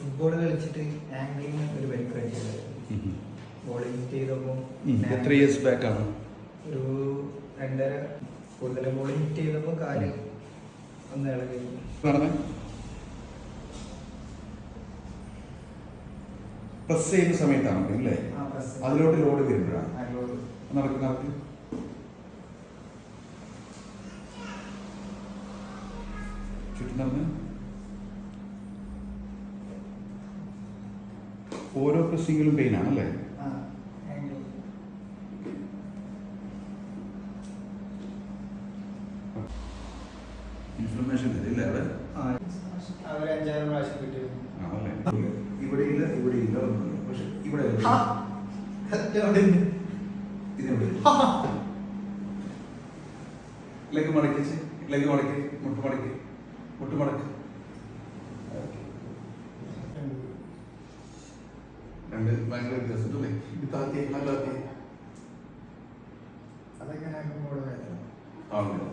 Football കളിച്ചിട്ട് ആംഗ്ലിങ് ഒരു bike അടിച്ചത് ബോളിംഗ് ചെയ്തപ്പോൾ എത്ര ഇയേഴ്സ് ബാക്ക് ആണ്? ഒരു രണ്ടര കൂടുതൽ ബോളിംഗ് ഹിറ്റ് ചെയ്തപ്പോൾ കാൽ ഒന്ന് ഇളകി. പ്രസ് ചെയ്യുന്ന സമയത്താണ് അല്ലേ. അതിലോട്ട് ലോഡ് വരുമ്പോഴാണ്. നടക്കുന്ന നടക്ക് നടക്ക്. ചുറ്റും നടന്ന്. ഓരോ പ്രസ്സിങ്ങിലും പെയിൻ ആണല്ലേ ഇൻഫർമേഷൻ ഇല്ല അവിടെ? ഇവിടെ ഇല്ല ഇവിടെ ഇല്ല പക്ഷെ ഇവിടെ ലെഗ് മടക്കിച്ച് ലെഗ് മടക്കി. മുട്ട് മടക്കി. മുട്ട് മടക്ക്. രണ്ട് ഭയങ്കര വ്യത്യാസം അല്ലേ ഇത് താത്തി നല്ല താത്തി. അതൊക്കെ ആണല്ലേ?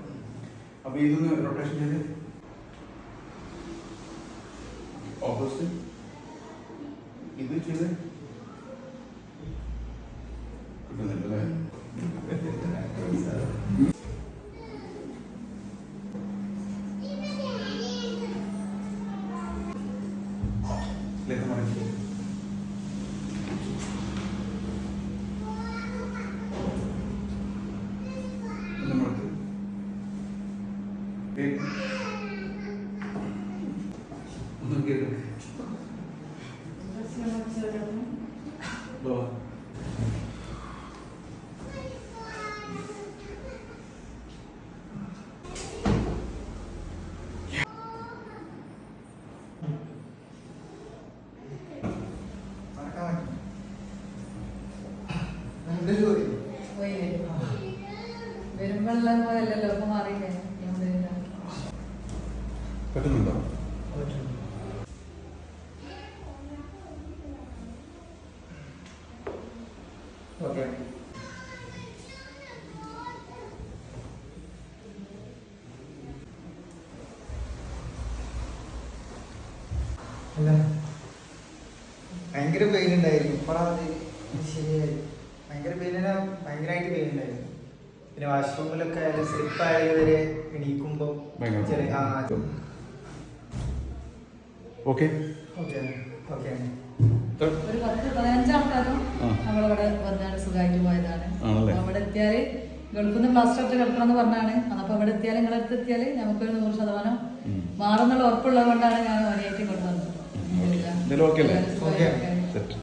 അപ്പൊ ഇതൊന്ന് റൊട്ടേഷൻ ചെയ്ത്. ഓപ്പോസിറ്റ് ഇത് ചെയ്ത്. കിട്ടുന്നില്ല അല്ലേ ലെഗ് മടക്കി ഒന്ന് വരുമ്പോഴുള്ള ഇപ്പൊ മാറിയില്ലേ. പറ്റുന്നുണ്ടോ ഓക്കെ. ഭയങ്കര പെയിൻ ഉണ്ടായിരുന്നു. ഇപ്പോഴാണ് ശരിയായി. ഭയങ്കര പെയിന ഭയങ്കരമായിട്ട് പെയിൻ ഉണ്ടായിരുന്നു. പിന്നെ വാഷ്റൂമിലൊക്കെ ആയാലും സ്ലിപ്പ് ആയതുവരെ എണീക്കുമ്പോൾ ചെറിയ ആ. ഓക്കെ. ഒരു പത്ത്. നമ്മളിവിടെ വന്നാണ് സുഖമായിട്ട് പോയതാണ്. ആണല്ലേ? അപ്പൊ അവിടെ എത്തിയാൽ ഗൾഫിൽ നിന്ന് പ്ലാസ്റ്റർ ഗൾഫ് കിടക്കണം എന്ന് പറഞ്ഞാണ്. അപ്പൊ അവിടെ എത്തിയാൽ നിങ്ങളുടെ അടുത്ത് നമുക്ക് നമുക്കൊരു നൂറ് ശതമാനം. മാറുന്നുള്ള ഉറപ്പുള്ളത് കൊണ്ടാണ് ഞാൻ മണിയായിട്ട് കൊണ്ടുവന്നത്